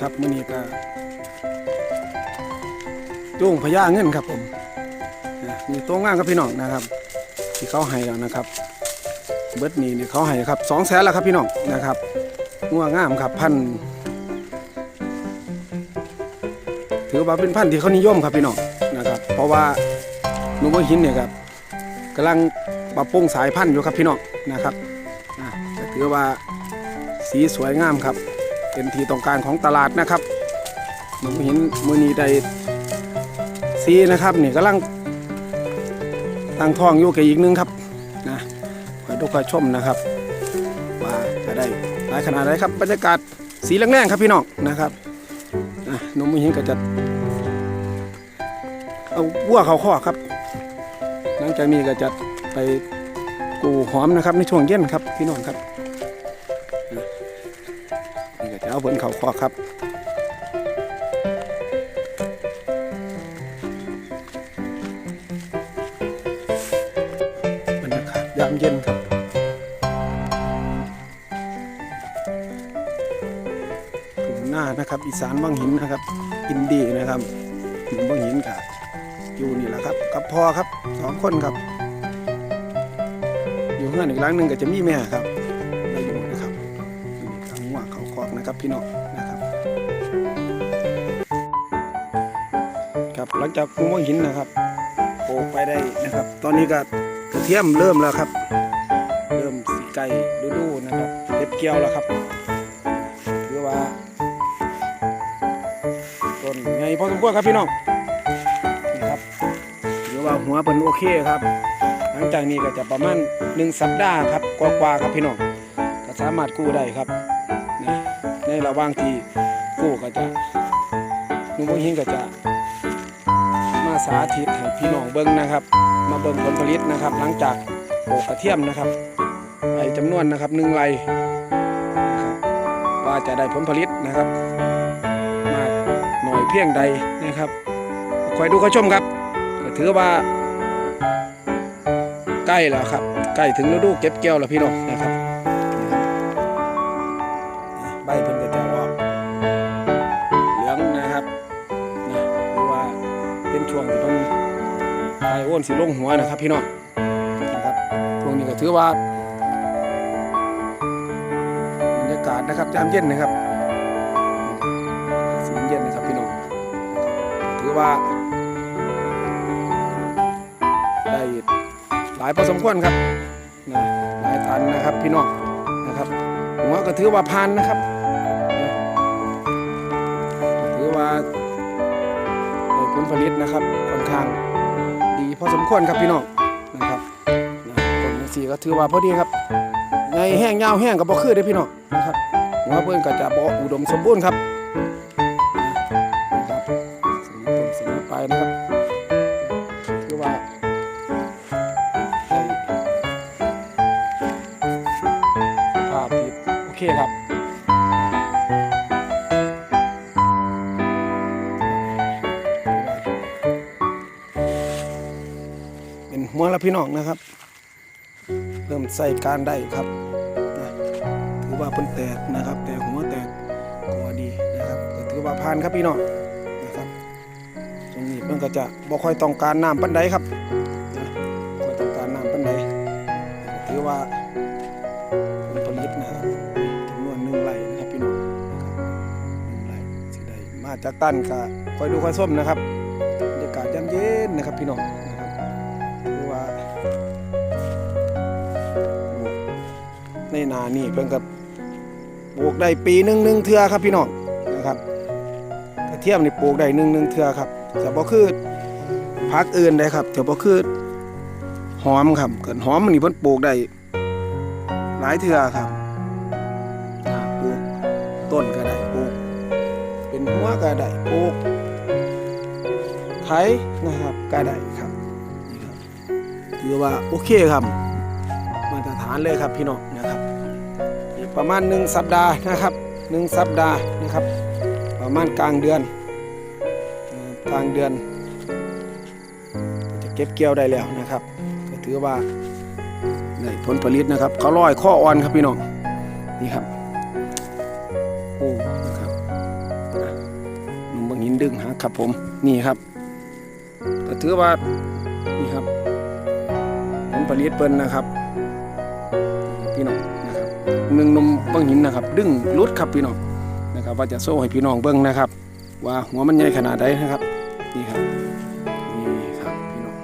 ครับมื้อนี้ก็จุ้งพญาเงินครับผมมีตัวงามครับพี่น้องนะครับ ที่เขาให้แล้วนะครับ เบิร์ดนี้เนี่ยเขาให้ครับสองแสนแล้วครับพี่น้องนะครับงัวงามครับพันธ์ถือว่าเป็นพันธ์ที่เขานิยมครับพี่น้องนะครับ เพราะว่าหนุ่มหินเนี่ยครับกำลังปรับปรุงสายพันธุ์อยู่ครับพี่น้องนะครับถือว่าสีสวยงามครับ เป็นที่ต้องการของตลาดนะครับหนุ่มหินมือนีได้สีนะครับนี่กำลังตั้งท้องอยู่กับอีกหนึงครับนะขอให้ทุกคนชมนะครับว่าจะได้หลายขนาดไหนครับบรรยากาศสีแรงๆครับพี่น้องนะครับอะหนุ่มผู้หญิงก็จะเอาวัวเขาข้อครับ หลังจากนี้ก็จะไปกูหอมนะครับในช่วงเย็นครับพี่น้องครับ เอาผลเขาข้อครับบรรยากาศยามเย็นครับถึงหน้านะครับอีสานบางหินนะครับ อินดีนะครับหนุ่มบางหินกับอยู่นี่แหละครับ กับพ่อครับสองคนครับ อยู่เงื่อนอีกหลังหนึ่งก็จะมีแม่ครับ พี่น้องนะครับครับหลังจากหนุ่มบางหินนะครับโปไปได้นะครับ ตอนนี้ก็กระเทียมเริ่มแล้วครับ เริ่มสีไก่ดูๆนะครับเก็บเกี่ยวแล้วครับหรือว่าต้นไงพอสมควรครับพี่น้องนี่ครับหรือว่าหัวเป็นโอเคครับ หลังจากนี้ก็จะประมาณหนึ่งสัปดาห์ครับกว่าๆครับพี่น้องก็สามารถกู้ได้ครับ ในระหว่างที่กู้ก็จะนุ่มบางหินก็จะ มาสาธิตให้พี่น้องเบิ้งนะครับ มาเบิ้งผลผลิตนะครับ หลังจากปลูกกระเทียมนะครับไอจำนวนนะครับหนึ่งไรว่าจะได้ผลผลิตนะครับมากหน่อยเพียงใดนะครับคอยดูคอยชมครับก็ถือว่า ใกล้แล้วครับ ใกล้ถึงฤดูเก็บเกี่ยวแล้วพี่น้องนะ เป็นช่วงที่เพิ่นไอโอนสีลงหัวนะครับ พี่น้องนะครับพวกนี้ก็ถือว่าบรรยากาศนะครับยามเย็นนะครับสีเย็นนะครับพี่น้องถือว่าได้หลายพอสมควรครับนะหลายตันนะครับพี่น้องนะครับผมว่าก็ถือว่าพันนะครับนะถือว่า ผลิตนะครับค่อนข้างดีพอสมควรครับพี่น้องนะครับต้นสีก็ถือว่าพอดีครับในแห้งยาวแห้งกับบ่คือได้พี่น้องนะครับหัวเพิ่นก็จะบ่อุดมสมบูรณ์ครับ แล้วพี่น้องนะครับ เริ่มใส่การได้ครับนะถือว่าเพิ่นแตกนะครับ แต่หัวแตกก็ดีนะครับก็ถือว่าผ่านครับพี่น้องนะครับตรงนี้เพิ่นก็จะบ่ค่อยต้องการน้ำปันใดครับนะบ่ค่อยต้องการน้ำปันใดถือว่าผลผลิตนะครับจำนวนหนึ่งไร่นะครับพี่น้องนะครับหนึ่งไร่สิได้มาจากตันก็คอยดูคอยส้มนะครับบรรยากาศยามเย็นนะครับพี่น้อง ในนานี่เพิ่นกับปลูกได้ปีหนึ่งหนึ่งเทือครับพี่น้องนะครับกระเทียมนี่ปลูกได้หนึ่งหนึ่งเทือครับจะบ่คือพักอื่นได้ครับจะบ่คือหอมครับเกิดหอมมันนี่เพิ่นปลูกได้หลายเทือครับปลูกต้นก็ได้ปลูก เป็นหัวก็ได้ปลูกไถนะครับก็ได้ครับนี่ครับถือว่าโอเคครับานเลยครับพี่น้องนะครับประมาณหนึ่งสัปดาห์นะครับหนึ่งสัปดาห์นะครับ ประมาณกลางเดือนกลางเดือน จะเก็บเกี่ยวได้แล้วนะครับ ก็ถือว่าได้ผลผลิตนะครับเขาลอยข้ออ่อนครับพี่น้องนี่ครับโอ้นะครับนุ่มบางหินดึงหาครับผมนี่ครับก็ถือว่านี่ครับผลผลิตเปิ้นนะครับ พี่น้องนะครับหนึ่งนมบิ้งหินนะครับ ดึงรุดครับพี่น้องนะครับ ว่าจะโซ่ให้พี่น้องเบิ้งนะครับ ว่าหัวมันใหญ่ขนาดใดนะครับนี่ครับนี่ครับพี่น้อง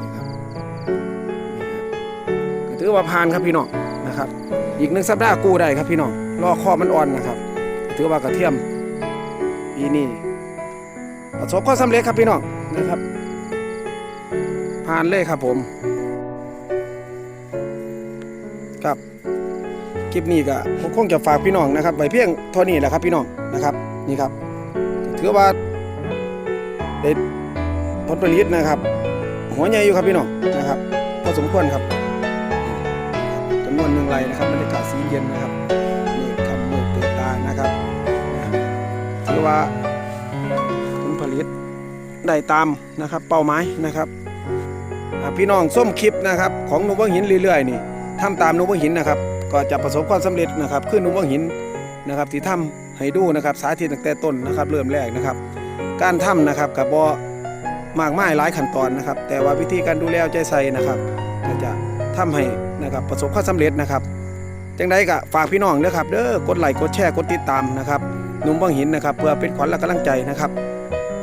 นี่ครับนี่ครับก็ถือว่าผ่านครับพี่น้องนะครับ อีกหนึ่งสัปดาห์กู้ได้ครับพี่น้องรอคอมันอ่อนนะครับ ถือว่ากระเทียมปีนี้ประสบความสำเร็จครับพี่น้องนะครับผ่านเลยครับผม ครับคลิปนี้ก็ผมคงจะฝากพี่น้องนะครับไว้เพียงเท่านี้แหละครับพี่น้องนะครับนี่ครับถือว่าได้ผลผลิตนะครับ หัวใหญ่อยู่ครับพี่น้องนะครับพอสมควรครับจำนวนหนึ่งไรนะครับบรรยากาศสีเย็นนะครับมืดคำมืดตื่นตานะครับถือว่าผลผลิตได้ตามนะครับ เป้าหมายนะครับพี่น้องส้มคลิปนะครับ ของนุ่มวังหินเรื่อยๆนี่ ทำตามนุ่งหินนะครับ ก็จะประสบความสำเร็จนะครับขึ้นนุ่งหินนะครับที่ทำให้ดูนะครับ สาธิตตั้งแต่ต้นนะครับ เริ่มแรกนะครับ การทำนะครับกับบอมากมายหลายขั้นตอนนะครับ แต่ว่าวิธีการดูแลใจใส่นะครับ ก็จะทำให้นะครับประสบความสำเร็จนะครับจังใดก็ฝากพี่น้องนะครับเด้อกดไลค์กดแชร์กดติดตามนะครับนุ่มบางหินนะครับ เพื่อเป็นขวัญและกำลังใจนะครับ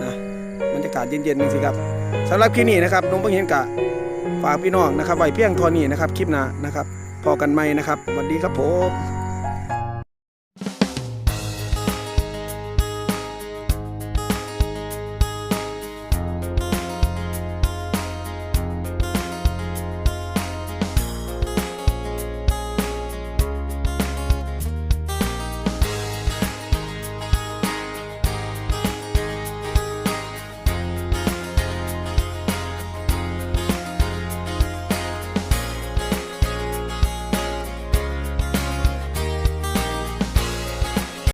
นะบรรยากาศเย็นๆนึงสิครับสำหรับคลิปนี้นะครับนุ่มบางหินกะ ฝากพี่น้องนะครับไว้เพียงเท่านี้นะครับคลิปหน้านะครับพอกันใหม่นะครับสวัสดีครับผม